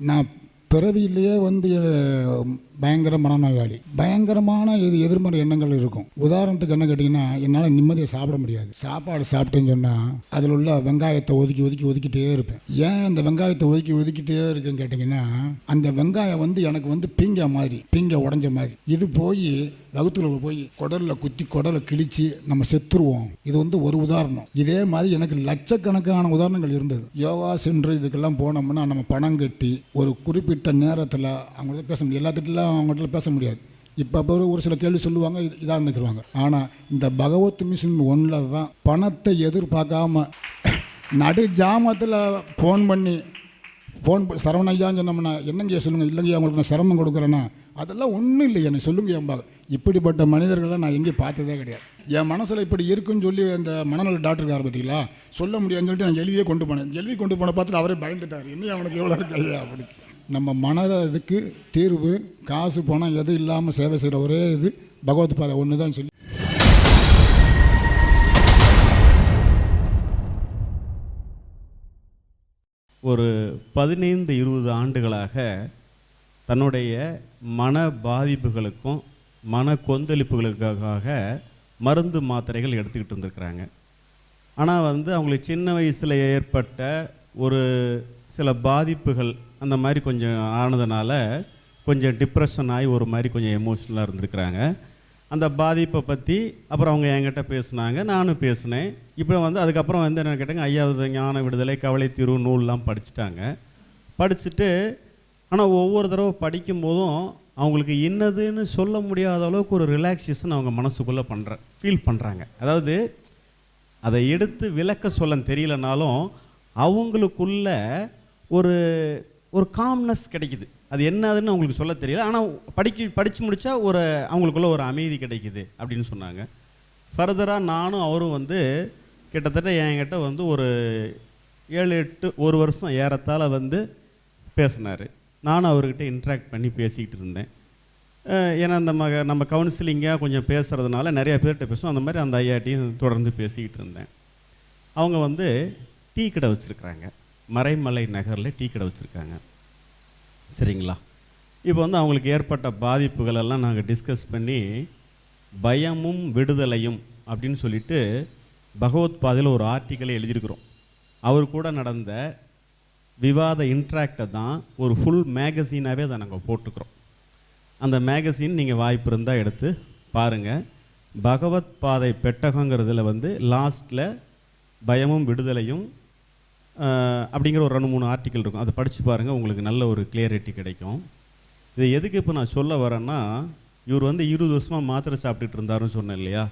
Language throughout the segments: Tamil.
நான் பிறவியிலேயே வந்து பயங்கர மனநோயாளி பயங்கரமான இது எதிர்மறை எண்ணங்கள் இருக்கும். உதாரணத்துக்கு என்ன கேட்டிங்கன்னா என்னால் நிம்மதியாக சாப்பிட முடியாது. சாப்பாடு சாப்பிட்டேன்னு சொன்னால் அதில் உள்ள வெங்காயத்தை ஒதுக்கி ஒதுக்கி ஒதுக்கிட்டே இருப்பேன். ஏன் அந்த வெங்காயத்தை ஒதுக்கி ஒதுக்கிட்டே இருக்குன்னு கேட்டிங்கன்னா அந்த வெங்காயம் வந்து எனக்கு வந்து பீங்க மாதிரி பீங்க உடஞ்ச மாதிரி. இது போய் வகுத்துல போய் குடலில் குத்தி குடலை கிழிச்சு நம்ம செத்துருவோம். இது வந்து ஒரு உதாரணம். இதே மாதிரி எனக்கு லட்சக்கணக்கான உதாரணங்கள் இருந்தது. யோகா சென்று இதுக்கெல்லாம் போனோம்னா நம்ம பணம் கட்டி ஒரு குறிப்பிட்ட நேரத்தில் அவங்கள்ட்ட பேச முடியும். எல்லாத்துக்கிட்டலாம் அவங்கள்ட்ட பேச முடியாது. இப்போ அப்போ ஒரு சில கேள்வி சொல்லுவாங்க இது இதாக இருந்துக்குருவாங்க. ஆனால் இந்த பகவத் மிஷின் ஒன்றில் தான் பணத்தை எதிர்பார்க்காம நடு ஜாமத்தில் ஃபோன் பண்ணி ஃபோன் சரவண ஐயான்னு சொன்னோம்னா என்னங்கய்யா சொல்லுங்கள் இல்லைங்கய்யா உங்களுக்கு நான் சிரமம் கொடுக்குறேன்னா அதெல்லாம் ஒன்றும் இல்லை என்னை சொல்லுங்க ஏம்பாங்க இப்படிப்பட்ட மனிதர்களை நான் எங்கேயும் பார்த்ததே கிடையாது. என் மனசில் இப்படி இருக்குன்னு சொல்லி அந்த மனநல டாக்டர் இருக்கார் பார்த்தீங்களா சொல்ல முடியாதுன்னு சொல்லிட்டு நான் எழுதியே கொண்டு போனேன். எழுதி கொண்டு போன பார்த்துட்டு அவரே பயந்துட்டார். இன்னும் அவனுக்கு எவ்வளோ இருக்கு ஐயா அப்படி நம்ம மனதை இதுக்கு தீர்வு காசு பணம் எது இல்லாமல் சேவை செய்கிற ஒரே இது பகவத் பாதை. ஒன்று தான் சொல்லி ஒரு பதினைந்து இருபது ஆண்டுகளாக தன்னுடைய மன பாதிப்புகளுக்கும் மன கொந்தளிப்புகளுக்காக மருந்து மாத்திரைகள் எடுத்துக்கிட்டு இருந்திருக்கிறாங்க. ஆனால் வந்து அவங்களுக்கு சின்ன வயசில் ஏற்பட்ட ஒரு சில பாதிப்புகள் அந்த மாதிரி கொஞ்சம் ஆனதுனால கொஞ்சம் டிப்ரெஷன் ஆகி ஒரு மாதிரி கொஞ்சம் எமோஷ்னலாக இருந்திருக்கிறாங்க. அந்த பாதிப்பை பற்றி அப்புறம் அவங்க என்கிட்ட பேசுனாங்க நானும் பேசினேன். இப்போ வந்து அதுக்கப்புறம் வந்து என்ன கேட்டாங்க ஐயாவது ஞான விடுதலை கவலை தீர்வு நூல்லாம் படிச்சுட்டாங்க. படிச்சுட்டு ஆனால் ஒவ்வொரு தடவை படிக்கும்போதும் அவங்களுக்கு என்னதுன்னு சொல்ல முடியாத அளவுக்கு ஒரு ரிலாக்ஸேஷன் அவங்க மனசுக்குள்ளே பண்ணுற ஃபீல் பண்ணுறாங்க அதாவது அதை எடுத்து விளக்க சொல்ல தெரியலனாலும் அவங்களுக்குள்ள ஒரு ஒரு காம்னஸ் கிடைக்குது. அது என்னதுன்னு அவங்களுக்கு சொல்ல தெரியல. ஆனால் படிக்க படித்து முடித்தா ஒரு அவங்களுக்குள்ள ஒரு அமைதி கிடைக்குது அப்படின்னு சொன்னாங்க. ஃபர்தராக நானும் அவரும் வந்து கிட்டத்தட்ட என்கிட்ட வந்து ஒரு ஏழு எட்டு ஒரு வருஷம் ஏறத்தால் வந்து பேசினார். நானும் அவர்கிட்ட இன்ட்ராக்ட் பண்ணி பேசிக்கிட்டு இருந்தேன். ஏன்னா அந்த மக நம்ம கவுன்சிலிங்காக கொஞ்சம் பேசுகிறதுனால நிறைய பேர்கிட்ட பேசுவோம். அந்த மாதிரி அந்த ஐயாட்டையும் தொடர்ந்து பேசிக்கிட்டு இருந்தேன். அவங்க வந்து டீ கடை வச்சுருக்குறாங்க. மறைமலை நகரில் டீ கடை வச்சுருக்காங்க. சரிங்களா? இப்போ வந்து அவங்களுக்கு ஏற்பட்ட பாதிப்புகளெல்லாம் நாங்கள் டிஸ்கஸ் பண்ணி பயமும் விடுதலையும் அப்படின்னு சொல்லிட்டு பகவத் பாதையில் ஒரு ஆர்டிக்கலை எழுதியிருக்கிறோம். அவர் கூட நடந்த விவாத இன்ட்ராக்டை தான் ஒரு ஃபுல் மேகசீனாகவே அதை நாங்கள் போட்டுக்கிறோம் அந்த மேகசின் நீங்கள் வாய்ப்பு இருந்தால் எடுத்து பாருங்கள் பகவத் பாதை பெட்டகங்கிறதுல வந்து லாஸ்ட்டில் பயமும் விடுதலையும் அப்படிங்கிற ஒரு ரெண்டு மூணு ஆர்டிக்கல் இருக்கும். அதை படித்து பாருங்கள் உங்களுக்கு நல்ல ஒரு கிளியரிட்டி கிடைக்கும். இதை எதுக்கு இப்போ நான் சொல்ல வரேன்னா இவர் வந்து இருபது வருஷமாக மாத்திரை சாப்பிட்டுட்டு இருந்தாருன்னு சொன்னேன் இல்லையா?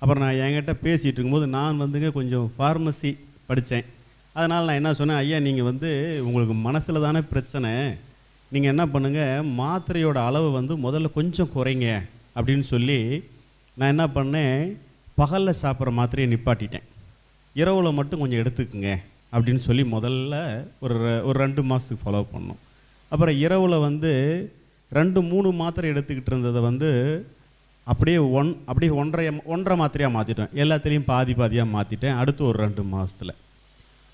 அப்புறம் நான் என்கிட்ட பேசிகிட்டு இருக்கும்போது நான் வந்துங்க கொஞ்சம் ஃபார்மசி படித்தேன் அதனால் நான் என்ன சொன்னேன் ஐயா நீங்கள் வந்து உங்களுக்கு மனசில் தானே பிரச்சனை. நீங்கள் என்ன பண்ணுங்கள் மாத்திரையோட அளவு வந்து முதல்ல கொஞ்சம் குறைங்க. அப்படின்னு சொல்லி நான் என்ன பண்ணேன் பகலில் சாப்பிட்ற மாத்திரையை நிப்பாட்டிட்டேன். இரவில் மட்டும் கொஞ்சம் எடுத்துக்குங்க. அப்படின்னு சொல்லி முதல்ல ஒரு ஒரு ரெண்டு மாதத்துக்கு ஃபாலோ பண்ணோம். அப்புறம் இரவில் வந்து ரெண்டு மூணு மாத்திரை எடுத்துக்கிட்டு இருந்ததை வந்து அப்படியே ஒன் அப்படியே ஒன்றரை ஒன்றரை மாத்திரையாக மாற்றிட்டேன் எல்லாத்துலேயும் பாதி பாதியாக மாற்றிட்டேன் அடுத்து ஒரு ரெண்டு மாதத்தில்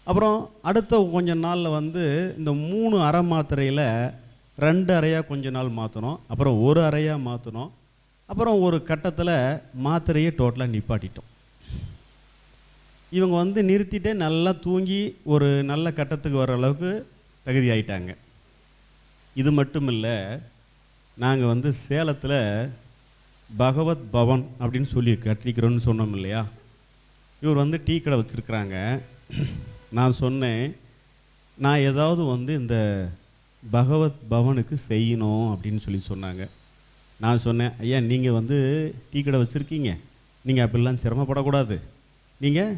அப்புறம் அடுத்த கொஞ்ச நாளில் வந்து இந்த மூணு அரை மாத்திரையில் ரெண்டு அறையாக கொஞ்ச நாள் மாற்றினோம் அப்புறம் ஒரு அறையாக மாற்றினோம் அப்புறம் ஒரு கட்டத்தில் மாத்திரையே டோட்டலாக நிப்பாட்டிட்டோம். இவங்க வந்து நிறுத்திட்டே நல்லா தூங்கி ஒரு நல்ல கட்டத்துக்கு வர அளவுக்கு தகுதி ஆயிட்டாங்க இது மட்டும் இல்லை நாங்கள் வந்து சேலத்தில் பகவத் பவன் அப்படின்னு சொல்லி கட்டிக்கிறோன்னு சொன்னோம் இல்லையா? இவர் வந்து டீ கடை வச்சுருக்குறாங்க. நான் சொன்னேன் நான் ஏதாவது வந்து இந்த பகவத் பவனுக்கு செய்யணும் அப்படின்னு சொல்லி சொன்னாங்க. நான் சொன்னேன் ஐயா நீங்கள் வந்து டீ கடை வச்சுருக்கீங்க. நீங்கள் அப்படிலாம் சிரமப்படக்கூடாது. நீங்கள்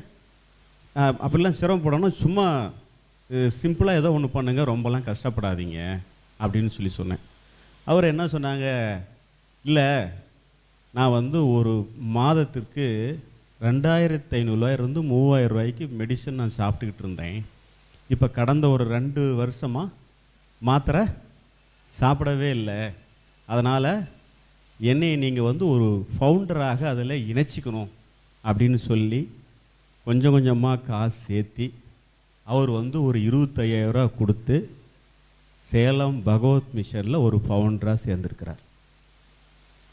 அப்படிலாம் சிரமப்படணும் சும்மா சிம்பிளாக ஏதோ ஒன்று பண்ணுங்க ரொம்பலாம் கஷ்டப்படாதீங்க அப்படின்னு சொல்லி சொன்னேன். அவர் என்ன சொன்னாங்க இல்லை நான் வந்து ஒரு மாதத்திற்கு ரெண்டாயிரத்தி ஐநூறுரூவாயிருந்து மூவாயிரம் ரூபாய்க்கு மெடிசன் நான் சாப்பிட்டுக்கிட்டு இருந்தேன். இப்போ கடந்த ஒரு ரெண்டு வருஷமாக மாத்திரை சாப்பிடவே இல்லை. அதனால் என்னை நீங்கள் வந்து ஒரு ஃபவுண்டராக அதில் இணைச்சிக்கணும் அப்படின்னு சொல்லி கொஞ்சம் கொஞ்சமாக காசு சேர்த்தி அவர் வந்து ஒரு இருபத்தையாயிரரூவா கொடுத்து சேலம் பகவத் மிஷனில் ஒரு ஃபவுண்டராக சேர்ந்துருக்கிறார்.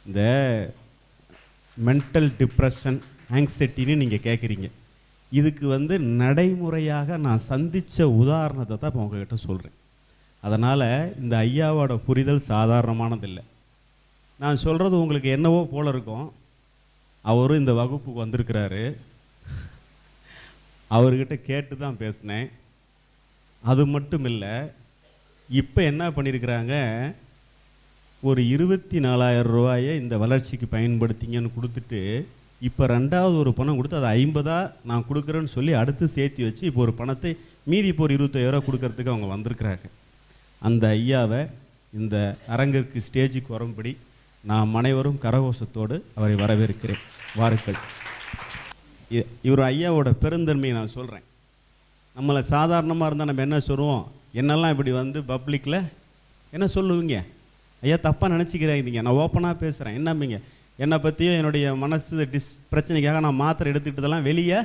இந்த மென்டல் டிப்ரெஷன் ஆங்ஸைட்டின்னு நீங்கள் கேட்குறீங்க இதுக்கு வந்து நடைமுறையாக நான் சந்தித்த உதாரணத்தை தான் இப்போ உங்ககிட்ட சொல்கிறேன் அதனால் இந்த ஐயாவோட புரிதல் சாதாரணமானதில்லை. நான் சொல்கிறது உங்களுக்கு என்னவோ போல இருக்கும். அவரும் இந்த வகுப்புக்கு வந்திருக்கிறாரு. அவர்கிட்ட கேட்டு தான் பேசினேன். அது மட்டும் இல்லை இப்போ என்ன பண்ணியிருக்கிறாங்க ஒரு இருபத்தி நாலாயிரம் ரூபாயை இந்த வளர்ச்சிக்கு பயன்படுத்திங்கன்னு கொடுத்துட்டு இப்போ ரெண்டாவது ஒரு பணம் கொடுத்து அது ஐம்பதாக நான் கொடுக்குறேன்னு சொல்லி அடுத்து சேர்த்து வச்சு இப்போ ஒரு பணத்தை மீதி இப்போ ஒரு இருபத்தாயிரம் கொடுக்கறதுக்கு அவங்க வந்திருக்கிறாங்க. அந்த ஐயாவை இந்த அரங்கிற்கு ஸ்டேஜுக்கு வரும்படி நாம் அனைவரும் கரகோஷத்தோடு அவரை வரவேற்கிறேன். வாருக்கள் இவர் ஐயாவோட பெருந்தன்மையை நான் சொல்கிறேன் நம்மளை சாதாரணமாக இருந்தால் நம்ம என்ன சொல்லுவோம்? என்னெல்லாம் இப்படி வந்து பப்ளிக்கில் என்ன சொல்லுவீங்க? ஐயா தப்பாக நினச்சிக்கிறாங்க நான் ஓப்பனாக பேசுகிறேன் என்னம்பிங்க என்னை பற்றியும் என்னுடைய மனசு டிஸ் பிரச்சனைக்காக நான் மாத்திரை எடுத்துக்கிட்டதெல்லாம் வெளியே.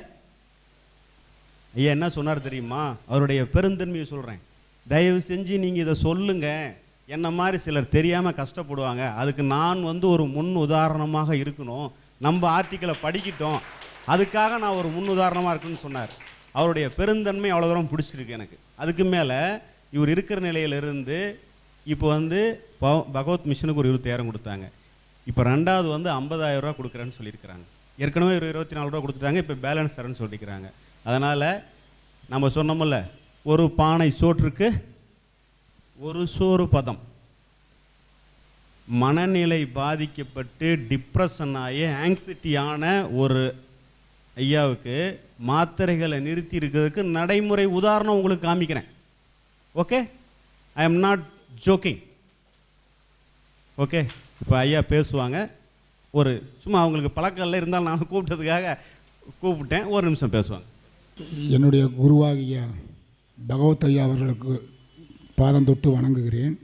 ஐயா என்ன சொன்னார் தெரியுமா? அவருடைய பெருந்தன்மையை சொல்கிறேன் தயவு செஞ்சு நீங்கள் இதை சொல்லுங்கள் என்ன மாதிரி சிலர் தெரியாமல் கஷ்டப்படுவாங்க. அதுக்கு நான் வந்து ஒரு முன் உதாரணமாக இருக்கணும். நம்ம ஆர்டிக்கலை படிக்கிட்டோம். அதுக்காக நான் ஒரு முன்னுதாரணமாக இருக்குன்னு சொன்னார். அவருடைய பெருந்தன்மை அவ்வளோ தூரம் பிடிச்சிருக்கு எனக்கு. அதுக்கு மேலே இவர் இருக்கிற நிலையிலிருந்து இப்போ வந்து பவ- பகவத் மிஷனுக்கு ஒரு இருபத்தாயிரம் கொடுத்தாங்க. இப்போ ரெண்டாவது வந்து 50000 ரூபா கொடுக்குறேன்னு சொல்லியிருக்கிறாங்க. ஏற்கனவே ஒரு இருபத்தி நாலு ரூபா கொடுத்துட்டாங்க இப்போ பேலன்ஸ் தரேன்னு சொல்லியிருக்கிறாங்க. அதனால் நம்ம சொன்னோம்ல ஒரு பானை சோற்றுக்கு ஒரு சோறு பதம். மனநிலை பாதிக்கப்பட்டு டிப்ரெஷன் ஆகி ஆங்ஸிட்டியான ஒரு ஐயாவுக்கு மாத்திரைகளை நிறுத்தி இருக்கிறதுக்கு நடைமுறை உதாரணம் உங்களுக்கு காமிக்கிறேன். Okay I am not joking okay இப்போ ஐயா பேசுவாங்க. ஒரு சும்மா அவங்களுக்கு பழக்கம் இல்லை இருந்தாலும் நான் கூப்பிட்டதுக்காக கூப்பிட்டேன். ஒரு நிமிஷம் பேசுவாங்க. என்னுடைய குருவாகிய பகவத் ஐயா அவர்களுக்கு பாதம் தொட்டு வணங்குகிறேன்.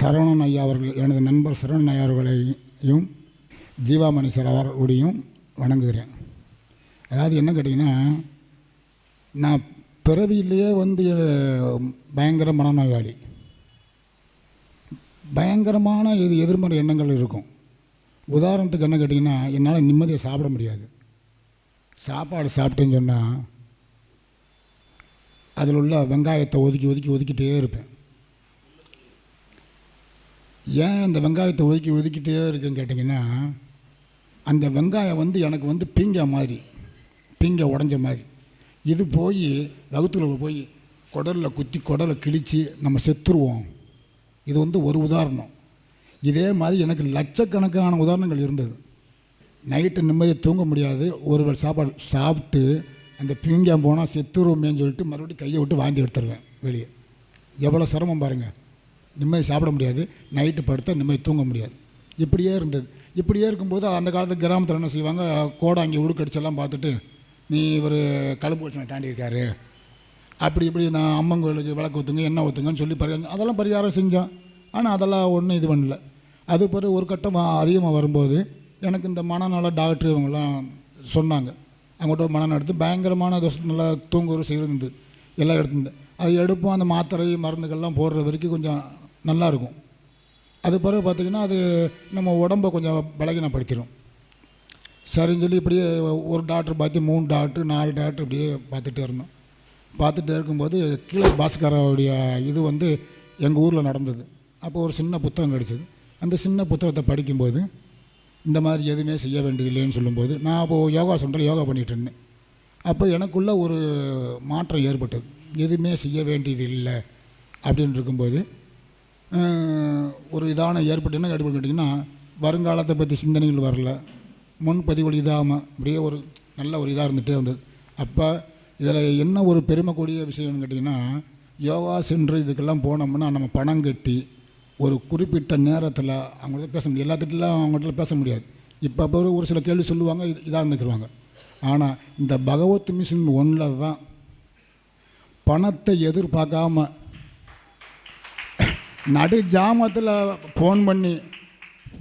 சரவணன் ஐயா அவர்கள் எனது நண்பர் சரவணன் ஐயா அவர்களையும் ஜீவாமணி சார் அவர்களுடையும் வணங்குகிறேன். அதாவது என்ன கேட்டிங்கன்னா நான் பிறவியிலேயே வந்து பயங்கர மனநோயாளி. பயங்கரமான இது எதிர்மறை எண்ணங்கள் இருக்கும். உதாரணத்துக்கு என்ன கேட்டிங்கன்னா என்னால் நிம்மதியை சாப்பிட முடியாது. சாப்பாடு சாப்பிட்டேன்னு சொன்னால் அதில் உள்ள வெங்காயத்தை ஒதுக்கி ஒதுக்கி ஒதுக்கிட்டே இருப்பேன். ஏன் இந்த வெங்காயத்தை ஒதுக்கி ஒதுக்கிட்டே இருக்குன்னு கேட்டிங்கன்னா அந்த வெங்காயம் வந்து எனக்கு வந்து பீங்க மாதிரி பீங்கா உடஞ்ச மாதிரி. இது போய் வகுத்தில் போய் குடலில் குத்தி குடலை கிழித்து நம்ம செத்துருவோம். இது வந்து ஒரு உதாரணம். இதே மாதிரி எனக்கு லட்சக்கணக்கான உதாரணங்கள் இருந்தது. நைட்டு நிம்மதியாக தூங்க முடியாது. ஒரு வேளை சாப்பாடு சாப்பிட்டு அந்த பீங்காம் போனால் செத்துருவோமேன்னு சொல்லிட்டு மறுபடியும் கையை விட்டு வாங்கி எடுத்துருவேன் வெளியே. எவ்வளோ சிரமம் பாருங்கள் நிம்மதி சாப்பிட முடியாது. நைட்டு படுத்தால் நிம்மதி தூங்க முடியாது. இப்படியே இருந்தது. இப்படியே இருக்கும்போது அந்த காலத்து கிராமத்தில் என்ன செய்வாங்க? கோடை அங்கே உடுக்கடிச்செல்லாம் பார்த்துட்டு நீ இவர் கழுப்பு வச்சு தாண்டி இருக்காரு அப்படி இப்படி நான் அம்மன் கோயிலுக்கு விளக்கு ஊற்றுங்க என்ன ஊற்றுங்கன்னு சொல்லி பரிகாரம் அதெல்லாம் பரிகாரம் செஞ்சேன் ஆனால் அதெல்லாம் ஒன்றும் இது பண்ணல. அது பிறகு ஒரு கட்டம் அதிகமாக வரும்போது எனக்கு இந்த மனநல டாக்டர் இவங்கெல்லாம் சொன்னாங்க. அவங்கள்ட்ட ஒரு மனம் எடுத்து பயங்கரமான தோசை நல்லா தூங்குற செய்கிறது எல்லாம் எடுத்துருந்து அது எடுப்போம் அந்த மாத்திரை மருந்துகள்லாம் போடுற வரைக்கும் கொஞ்சம் நல்லா இருக்கும். அது பிறகு பார்த்திங்கன்னா அது நம்ம உடம்பை கொஞ்சம் பலகீனப்படுத்திடும். சரின்னு சொல்லி இப்படியே ஒரு டாக்டர் பார்த்து மூணு டாக்டர் நாலு டாக்டர் இப்படியே பார்த்துட்டே இருந்தோம். பார்த்துட்டே இருக்கும்போது கீழே பாஸ்கரோடைய இது வந்து எங்கள் ஊரில் நடந்தது. அப்போ ஒரு சின்ன புத்தகம் கிடச்சிது. அந்த சின்ன புத்தகத்தை படிக்கும்போது இந்த மாதிரி எதுவுமே செய்ய வேண்டியதில்லைன்னு சொல்லும்போது நான் அப்போது யோகா சென்டரில் யோகா பண்ணிகிட்டு இருந்தேன். அப்போ எனக்குள்ளே ஒரு மாற்றம் ஏற்பட்டது. எதுவுமே செய்ய வேண்டியது இல்லை அப்படின்னு இருக்கும்போது ஒரு இதான ஏற்பட்டு என்ன ஏற்பட்டு கேட்டிங்கன்னா வருங்காலத்தை பற்றி சிந்தனைகள் வரல. முன்பதிவுகள் இதாகாமல் அப்படியே ஒரு நல்ல ஒரு இதாக இருந்துகிட்டே இருந்தது அப்போ இதில் என்ன ஒரு பெருமைக்கூடிய விஷயம்னு கேட்டிங்கன்னா யோகா சென்று இதுக்கெல்லாம் போனோம்னா நம்ம பணம் கட்டி ஒரு குறிப்பிட்ட நேரத்தில் அவங்கள்ட்ட பேச முடியும் எல்லாத்துக்கிட்டலாம் அவங்கள்ட்ட பேச முடியாது. இப்போ அப்போ ஒரு- ஒரு சில கேள்வி சொல்லுவாங்க இது இதாக இருந்துக்குருவாங்க. ஆனால் இந்த பகவத் மிஷின் ஒன்றில் தான் பணத்தை எதிர்பார்க்காம நடு ஜாமத்தில் ஃபோன் பண்ணி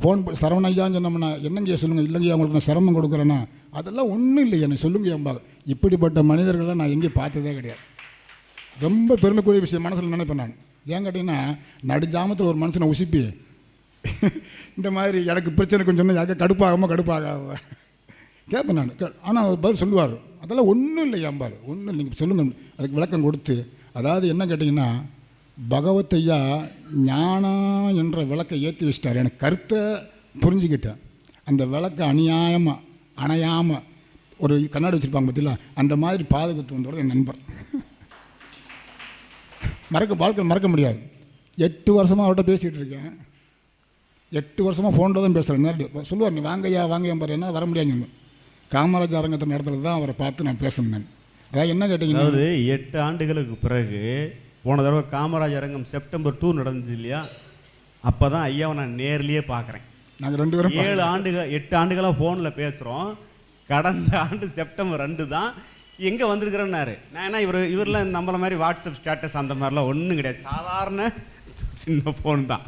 ஃபோன் சரவணையான்னு சொன்னோம்னா என்னங்கய்யா சொல்லுங்கள் இல்லைங்கய்யா உங்களுக்கு நான் சிரமம் கொடுக்குறேன்னா அதெல்லாம் ஒன்றும் இல்லை எனக்கு சொல்லுங்க ஏம்பாங்க இப்படிப்பட்ட மனிதர்களை நான் எங்கேயும் பார்த்ததே கிடையாது. ரொம்ப பெருமைக்குரிய விஷயம் மனசில் நினைப்பேன் நான். ஏன் கேட்டிங்கன்னா நடுஜாமத்தில் ஒரு மனுஷனை உசுப்பி இந்த மாதிரி எனக்கு பிரச்சனை கொஞ்சம் சொன்னால் யாருக்கும் கடுப்பாகாமல் கடுப்பாகாம. கேட்பேன் நான் ஆனால் அவர் பதில் சொல்லுவார். அதெல்லாம் ஒன்றும் இல்லை என்பார் ஒன்றும் இல்லைங்க நீங்கள் சொல்லுங்கள் அதுக்கு விளக்கம் கொடுத்து அதாவது என்ன கேட்டிங்கன்னா பகவத் ஐயா ஞானம் என்ற விளக்கை ஏற்றி வச்சிட்டார். எனக்கு கருத்தை புரிஞ்சுக்கிட்டேன். அந்த விளக்கை அநியாயமாக அணையாமல் ஒரு கண்ணாடி வச்சுருப்பாங்க பார்த்தீங்களா அந்த மாதிரி பாதுகாத்து வந்தோட என் நண்பர். மறக்க வாழ்க்கை மறக்க முடியாது. எட்டு வருஷமாக அவர்கிட்ட பேசிகிட்டு இருக்கேன். எட்டு வருஷமாக ஃபோனில் தான் பேசுகிறேன் நேரடி சொல்லுவார் நீ வாங்கையா வாங்கையா பாரு. என்ன வர முடியாதுங்க காமராஜ் அரங்கத்தின் இடத்துல தான் அவரை பார்த்து நான் பேசணும் நான் அதாவது என்ன கேட்டிங்கன்னா அதாவது எட்டு ஆண்டுகளுக்கு பிறகு போன தடவை காமராஜ் அரங்கம் செப்டம்பர் டூ நடந்துச்சு இல்லையா? அப்போ தான் ஐயாவை நான் நேர்லயே பார்க்குறேன். நாங்கள் ரெண்டு பேரும் ஏழு ஆண்டுகள் எட்டு ஆண்டுகளாக ஃபோனில் பேசுகிறோம் கடந்த ஆண்டு செப்டம்பர் ரெண்டு தான். எங்கே வந்திருக்கிறேன்னாரு. நான் என்ன இவர் இவரெலாம் நம்மள மாதிரி வாட்ஸ்அப் ஸ்டேட்டஸ் அந்த மாதிரிலாம் ஒன்றும் கிடையாது. சாதாரண சின்ன ஃபோன் தான்.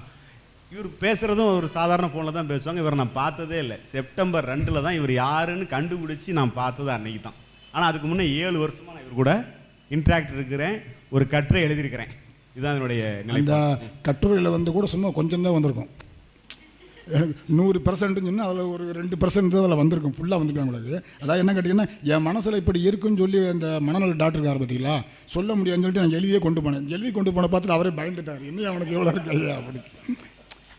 இவர் பேசுகிறதும் ஒரு சாதாரண ஃபோனில் தான் பேசுவாங்க. இவரை நான் பார்த்ததே இல்லை. செப்டம்பர் ரெண்டில் தான் இவர் யாருன்னு கண்டுபிடிச்சி நான் பார்த்தது அன்னைக்கு தான் ஆனால் அதுக்கு முன்னே ஏழு வருஷமாக நான் இவர் கூட இன்ட்ராக்ட் இருக்கிறேன். ஒரு கட்டுரை எழுதியிருக்கிறேன். இதுதான் என்னுடைய நிலை அந்த கட்டுரையில் வந்து கூட சும்மா கொஞ்சம் தான் வந்திருக்கும். எனக்கு நூறு பர்சன்ட்னு சொன்னால் அதில் ஒரு ரெண்டு பர்சன்ட் தான் அதில் வந்திருக்கும். ஃபுல்லாக வந்திருக்கும் உங்களுக்கு அதாவது என்ன கேட்டிங்கன்னா என் மனசில் இப்படி இருக்குன்னு சொல்லி அந்த மனநல டாக்டர் இருக்கார் பார்த்தீங்களா சொல்ல முடியாதுன்னு சொல்லிட்டு நான் எழுதியே கொண்டு போனேன். எழுதி கொண்டு போன பார்த்துட்டு அவரே பயந்துட்டார். இன்னும் அவனுக்கு எவ்வளோ இருக்கு? ஐயா அப்படி.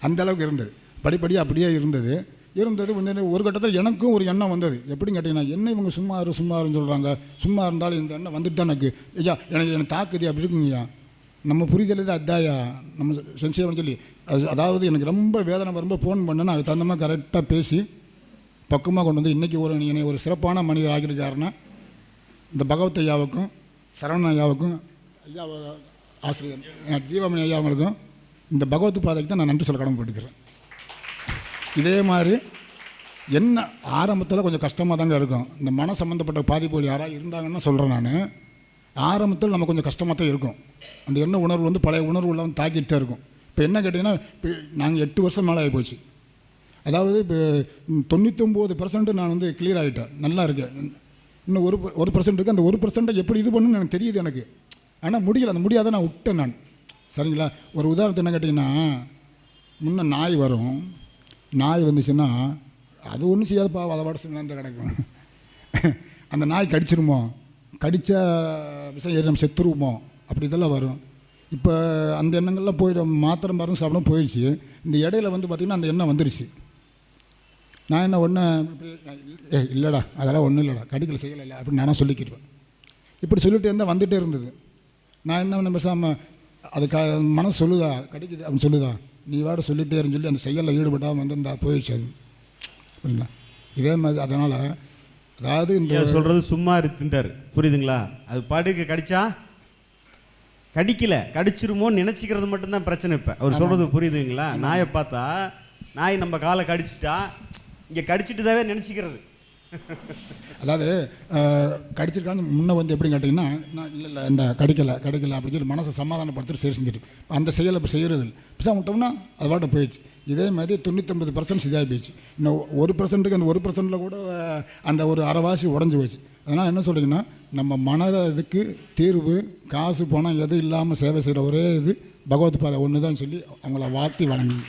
அந்த அளவுக்கு இருந்தது. படிப்படியாக அப்படியே இருந்தது. இருந்தது வந்து ஒரு கட்டத்தில் எனக்கும் ஒரு எண்ணம் வந்தது. எப்படின்னு கேட்டிங்கன்னா என்ன இவங்க சும்மா இரு சும்மா இருன்னு சொல்கிறாங்க சும்மா இருந்தாலும் இந்த எண்ணம் வந்துட்டு தான் எனக்கு. ஐயா எனக்கு எனக்கு தாக்குது அப்படி இருக்குங்கய்யா நம்ம புரிதல் தான் அதாயா நம்ம சென்சியவன் சொல்லி. அது அதாவது எனக்கு ரொம்ப வேதனை வரும்போது ஃபோன் பண்ணேன்னா அதுக்கு தகுந்த மாதிரி கரெக்டாக பேசி பக்குவமாக கொண்டு வந்து இன்றைக்கி ஒரு என்னை ஒரு சிறப்பான மனிதர் ஆகியிருக்காருன்னா இந்த பகவத் ஐயாவுக்கும் சரவணன் ஐயாவுக்கும் ஐயா ஆசிரியர் அஹ் ஜீவமணி ஐயா அவங்களுக்கும் இந்த பகவத் பாதைக்கு தான் நான் நன்றி சொல்ல கடமைப்பட்டுக்கிறேன் இதே மாதிரி என்ன ஆரம்பத்தில் கொஞ்சம் கஷ்டமாக தாங்க இருக்கும். இந்த மன சம்மந்தப்பட்ட பாதிப்புகள் யாராவது இருந்தாங்கன்னு சொல்கிறேன் நான். ஆரம்பத்தில் நம்ம கொஞ்சம் கஷ்டமாக தான் இருக்கும். அந்த எண்ண உணர்வு வந்து பழைய உணர்வுல வந்து தாக்கிட்டு தான் இருக்கும். இப்போ என்ன கேட்டிங்கன்னா இப்போ நாங்கள் எட்டு வருஷம் மேலே ஆகி போச்சு. அதாவது இப்போ தொண்ணூத்தொம்பது பர்சன்ட் நான் வந்து கிளியர் ஆகிட்டேன். நல்லா இருக்கேன் இன்னும் ஒரு ஒரு பர்சன்ட் இருக்குது அந்த ஒரு பர்சன்ட்டை எப்படி இது பண்ணுன்னு எனக்கு தெரியுது எனக்கு. ஆனால் முடியல. அந்த முடியாத நான் விட்டேன் நான். சரிங்களா? ஒரு உதாரணத்தை என்ன கேட்டிங்கன்னா முன்ன நாய் வரும். நாய் வந்துச்சுன்னா அது ஒன்றும் செய்யாதுப்பா அதை பாட சொன்ன கிடக்கும். அந்த நாய் கடிச்சிருமோ? கடித்த விஷயம் ஏறி நம்ம செத்துருவோமோ அப்படி இதெல்லாம் வரும். இப்போ அந்த எண்ணங்கள்லாம் போயிடும் மாத்திரை மருந்து சாப்பிட போயிடுச்சு இந்த இடையில வந்து பார்த்திங்கன்னா அந்த எண்ணம் வந்துருச்சு. நான் என்ன ஒன்று ஏ இல்லைடா அதெல்லாம் ஒன்றும் இல்லைடா கடிக்கல செய்யலை இல்லை அப்படின்னு நானும் சொல்லிக்கிடுவேன். இப்படி சொல்லிட்டு இருந்தால் வந்துகிட்டே இருந்தது. நான் என்ன பேசாமல் அது க மனசு சொல்லுதா கடிக்குது அப்படின்னு சொல்லுதா? நீ வாட சொல்லிட்டே இருன்னு சொல்லி அந்த செயலில் ஈடுபடாமல் வந்து இந்த போயிடுச்சு அது. புரியுங்களா இதே மாதிரி அதனால் அதாவது இந்த ஐயா சொல்றது சும்மா இருக்குன்றார் புரியுதுங்களா? அது படுக்க கடிச்சா? கடிக்கல. கடிச்சிருமோன்னு நினைச்சுக்கிறது மட்டும்தான் பிரச்சனை இப்ப. அவர் சொல்றது புரியுதுங்களா? நாயை பார்த்தா நாய் நம்ம காலை கடிச்சிட்டா இங்க கடிச்சிட்டுதாவே நினைச்சுக்கிறது. அதாவது கடிச்சிருக்கான்னு முன்னே வந்து எப்படி கேட்டிங்கன்னா நான் இல்லை இல்லை இந்த கடிக்கலை கடிக்கலை அப்படின்னு சொல்லி மனசை சமாதானப்படுத்திட்டு சரி செஞ்சுட்டு. அந்த செயலை இப்போ செய்கிறது இல்லை. பிசா விட்டோம்னா அது பாட்டு போயிடுச்சு. இதே மாதிரி தொண்ணூத்தொம்பது பர்சன்ட் இதாகி போயிடுச்சு. இன்னும் ஒரு பர்சன்ட்டுக்கு அந்த ஒரு பர்சன்ட்டில் கூட அந்த ஒரு அரைவாசி உடஞ்சி போச்சு அதனால் என்ன சொல்கிறீங்கன்னா நம்ம மனத இதுக்கு தீர்வு காசு பணம் எது இல்லாமல் சேவை செய்கிற ஒரே இது பகவத் பாதை ஒன்று தான் சொல்லி அவங்கள வாழ்த்தி வணங்குங்க.